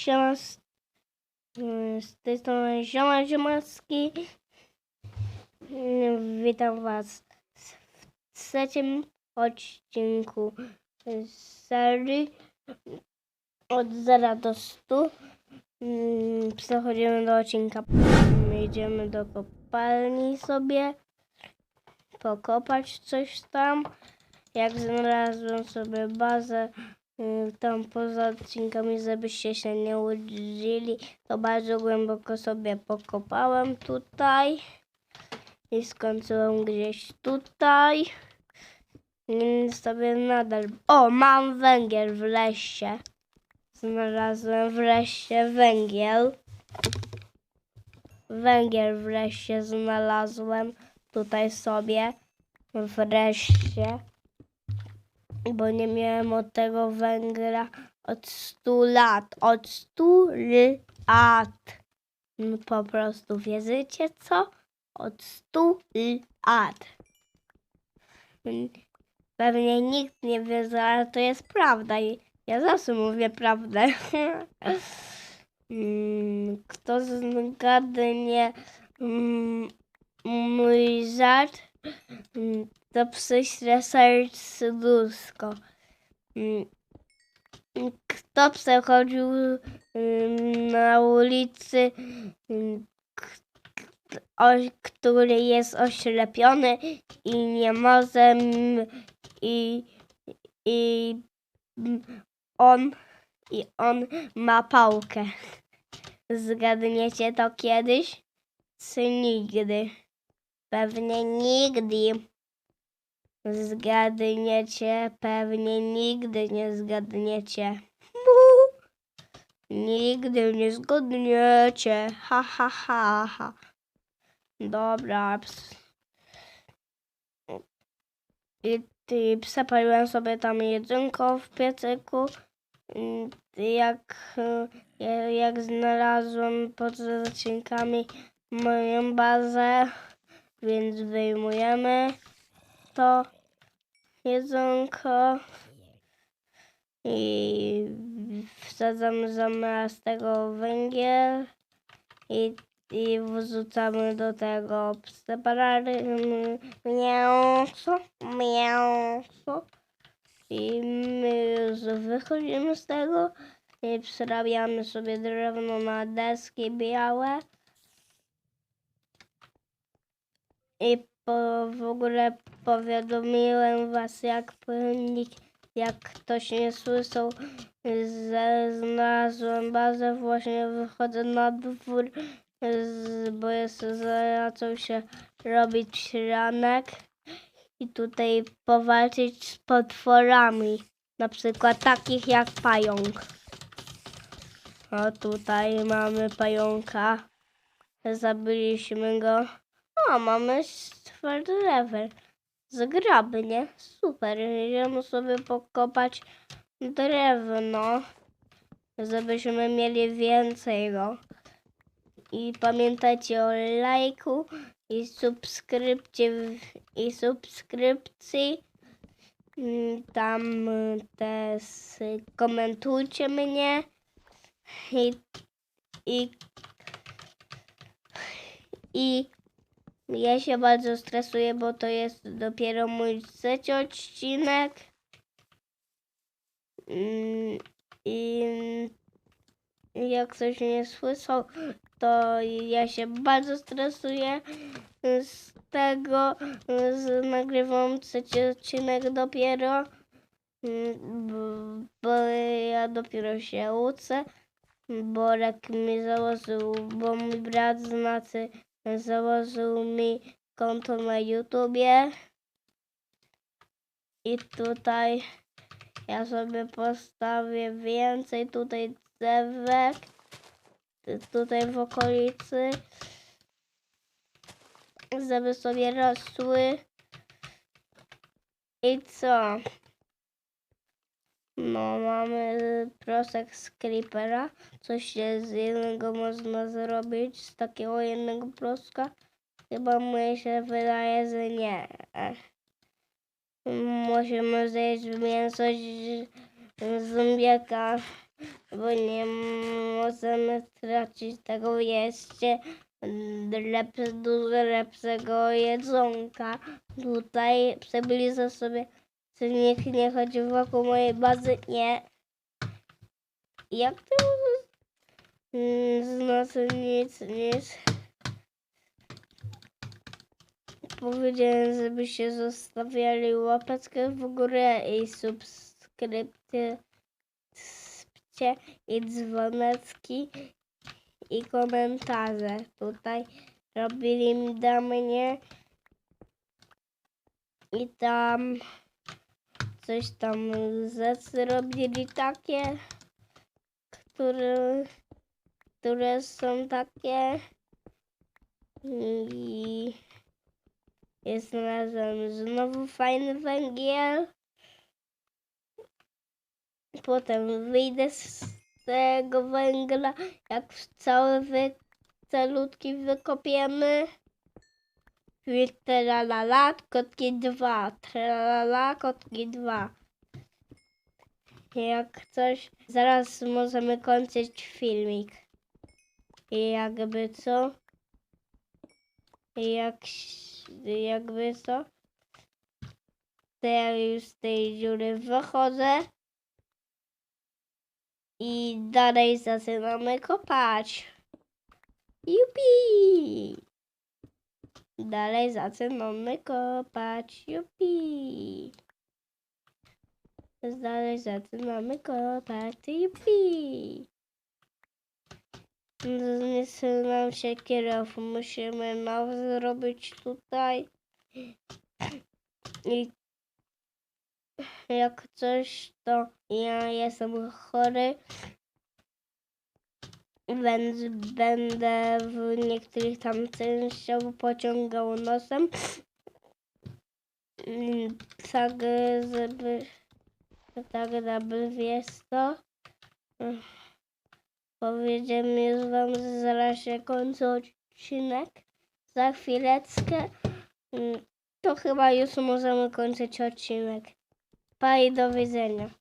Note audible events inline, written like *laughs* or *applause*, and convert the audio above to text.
Siema, z, z tej strony Zioma Ziomaski. Witam Was w trzecim odcinku serii od 0 do 100. Mm, Przechodzimy do odcinka. Idziemy do kopalni sobie pokopać coś tam. Jak znalazłem sobie bazę tam poza odcinkami, żebyście się nie łudzili, to bardzo głęboko sobie pokopałem tutaj i skończyłem gdzieś tutaj. I sobie nadal... O, mam węgiel w lesie. Znalazłem w lesie węgiel. Węgiel w lesie znalazłem tutaj sobie wreszcie bo nie miałem od tego węgla od 100 lat. Od 100 lat. No po prostu wierzycie co? Od 100 lat. Pewnie nikt nie wierzy, ale to jest prawda. Ja zawsze mówię prawdę. *laughs* Mm, Kto zgadnie mm, mój żart, to przyślę serduszko. Mm, Kto przechodził ym, na ulicy, który jest oślepiony i nie może mm, i, i mm, on i on ma pałkę. Zgadniecie to kiedyś? Czy nigdy? Pewnie nigdy. Zgadniecie, pewnie nigdy nie zgadniecie. Nigdy nie zgadniecie. Ha, ha, ha, ha. Dobra. ps- I ty przepaliłem sobie tam jedzonko w piecyku. Mm, Jak, e, jak znalazłem pod odcinkami moją bazę, więc wyjmujemy to jedzonko i wsadzamy zamiast tego węgiel i, i wrzucamy do tego separary mięso, mięso. I my już wychodzimy z tego i przerabiamy sobie drewno na deski białe i po, w ogóle powiadomiłem was jak nikt, jak ktoś nie słyszał że znalazłem bazę właśnie wychodzę na dwór bo jest zaczął się robić ranek i tutaj powalczyć z potworami na przykład takich jak pająk. O tutaj mamy pająka. Zabiliśmy go o, mamy czwarty level. Zgraby, nie? Super. Idziemy sobie pokopać drewno, żebyśmy mieli więcej go. I pamiętajcie o lajku i subskrypcie i subskrypcji. Mm, Tam też komentujcie mnie i, i, i ja się bardzo stresuję, bo to jest dopiero mój trzeci odcinek. Mm, I jak ktoś nie słyszał, to ja się bardzo stresuję z tego, z nagrywam trzeci odcinek dopiero, mm, bo ja dopiero się uczę. Borek mi założył, bo mój brat znaczy założył mi konto na YouTubie. I tutaj ja sobie postawię więcej tutaj drzewek. Tutaj w okolicy. Żeby sobie rosły. I co? No, mamy prosek z creepera. Coś z jednego można zrobić, z takiego jednego proska. Chyba mi się wydaje, że nie. Musimy zjeść mięso z- zombiaka, bo nie możemy tracić tego jeszcze lep, dużo lepszego jedzonka. Tutaj przybliżę sobie, czy nikt nie chodzi wokół mojej bazy. Nie. Jak to? Mm, Znaczy nic, nic. Powiedziałem, żebyście zostawiali łapeczkę w górę i subskrypcję i dzwoneczki i komentarze. Tutaj robili do mnie i tam coś tam rzeczy robili takie, które, które są takie i jest znalazłem znowu fajny węgiel. Potem wyjdę z tego węgla, jak cały wy, calutki wykopiemy. I Tralala, kotki dwa, tralala, kotki dwa. Jak coś, zaraz możemy kończyć filmik. I jakby co? Jak, jakby co? To ja już z tej dziury wychodzę. I dalej zaczynamy kopać. Jupi! Dalej zaczynamy kopać. Jupi! Dalej zaczynamy kopać. Jupi! Zniszczył nam się kierowców. Musimy nowy zrobić tutaj. I jak coś, to ja jestem chory, będę w niektórych tam częściowo pociągał nosem. Mm, Tak, żeby tak aby wiesz to. Powiedziałem już wam, że zaraz się kończy odcinek. Za chwileczkę. Mm, To chyba już możemy kończyć odcinek. Pa i do widzenia.